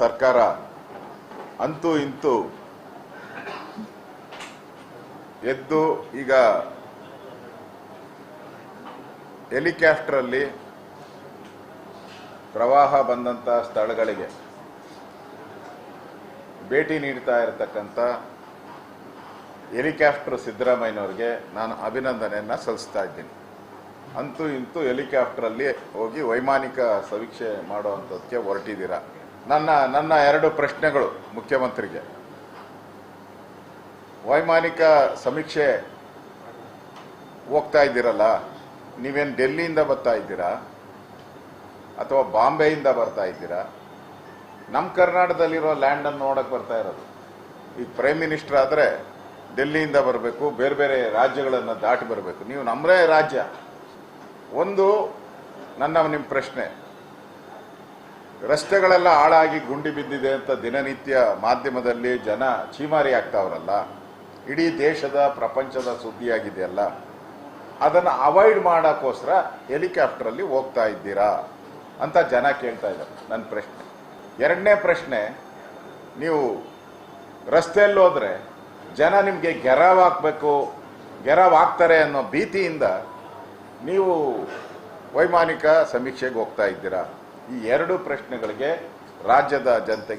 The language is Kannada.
ಸರ್ಕಾರ ಅಂತೂ ಇಂತೂ ಎದ್ದು ಈಗ ಹೆಲಿಕಾಪ್ಟರಲ್ಲಿ ಪ್ರವಾಹ ಬಂದಂತ ಸ್ಥಳಗಳಿಗೆ ಭೇಟಿ ನೀಡ್ತಾ ಇರತಕ್ಕಂಥ ಹೆಲಿಕಾಪ್ಟರ್ ಸಿದ್ದರಾಮಯ್ಯನವ್ರಿಗೆ ನಾನು ಅಭಿನಂದನೆಯನ್ನ ಸಲ್ಲಿಸ್ತಾ ಇದ್ದೀನಿ. ಅಂತೂ ಇಂತೂ ಹೆಲಿಕಾಪ್ಟರಲ್ಲಿ ಹೋಗಿ ವೈಮಾನಿಕ ಸಮೀಕ್ಷೆ ಮಾಡುವಂಥದ್ದಕ್ಕೆ ಹೊರಟಿದ್ದೀರಾ. ನನ್ನ ನನ್ನ ಎರಡು ಪ್ರಶ್ನೆಗಳು ಮುಖ್ಯಮಂತ್ರಿಗೆ. ವೈಮಾನಿಕ ಸಮೀಕ್ಷೆ ಹೋಗ್ತಾ ಇದ್ದೀರಲ್ಲ, ನೀವೇನು ಡೆಲ್ಲಿಯಿಂದ ಬರ್ತಾ ಇದ್ದೀರಾ, ಅಥವಾ ಬಾಂಬೆಯಿಂದ ಬರ್ತಾ ಇದ್ದೀರಾ ನಮ್ಮ ಕರ್ನಾಟಕದಲ್ಲಿರೋ ಲ್ಯಾಂಡನ್ನು ನೋಡಕ್ ಬರ್ತಾ ಇರೋದು. ಈಗ ಪ್ರೈಮ್ ಮಿನಿಸ್ಟರ್ ಆದರೆ ಡೆಲ್ಲಿಯಿಂದ ಬರಬೇಕು, ಬೇರೆ ಬೇರೆ ರಾಜ್ಯಗಳನ್ನು ದಾಟಿ ಬರಬೇಕು. ನೀವು ನಮ್ಮದೇ ರಾಜ್ಯ. ಒಂದು, ನನ್ನ ನಿಮ್ಮ ಪ್ರಶ್ನೆ. ರಸ್ತೆಗಳೆಲ್ಲ ಹಾಳಾಗಿ ಗುಂಡಿ ಬಿದ್ದಿದೆ ಅಂತ ದಿನನಿತ್ಯ ಮಾಧ್ಯಮದಲ್ಲಿ ಜನ ಚೀಮಾರಿ ಆಗ್ತಾವ್ರಲ್ಲ. ಇಡೀ ದೇಶದ, ಪ್ರಪಂಚದ ಸುದ್ದಿಯಾಗಿದೆಯಲ್ಲ. ಅದನ್ನು ಅವಾಯ್ಡ್ ಮಾಡೋಕ್ಕೋಸ್ಕರ ಹೆಲಿಕಾಪ್ಟರಲ್ಲಿ ಹೋಗ್ತಾ ಇದ್ದೀರಾ ಅಂತ ಜನ ಕೇಳ್ತಾ ಇದ್ದಾರೆ. ನನ್ನ ಪ್ರಶ್ನೆ. ಎರಡನೇ ಪ್ರಶ್ನೆ, ನೀವು ರಸ್ತೆಯಲ್ಲಿ ಹೋದ್ರೆ ಜನ ನಿಮಗೆ ಗೆರವಾಗಬೇಕು ಗೆರವಾಗ್ತಾರೆ ಅನ್ನೋ ಭೀತಿಯಿಂದ ನೀವು ವೈಮಾನಿಕ ಸಮೀಕ್ಷೆಗೆ ಹೋಗ್ತಾ ಇದ್ದೀರಾ? ಈ ಎರಡು ಪ್ರಶ್ನೆಗಳಿಗೆ ರಾಜ್ಯದ ಜನತೆಗೆ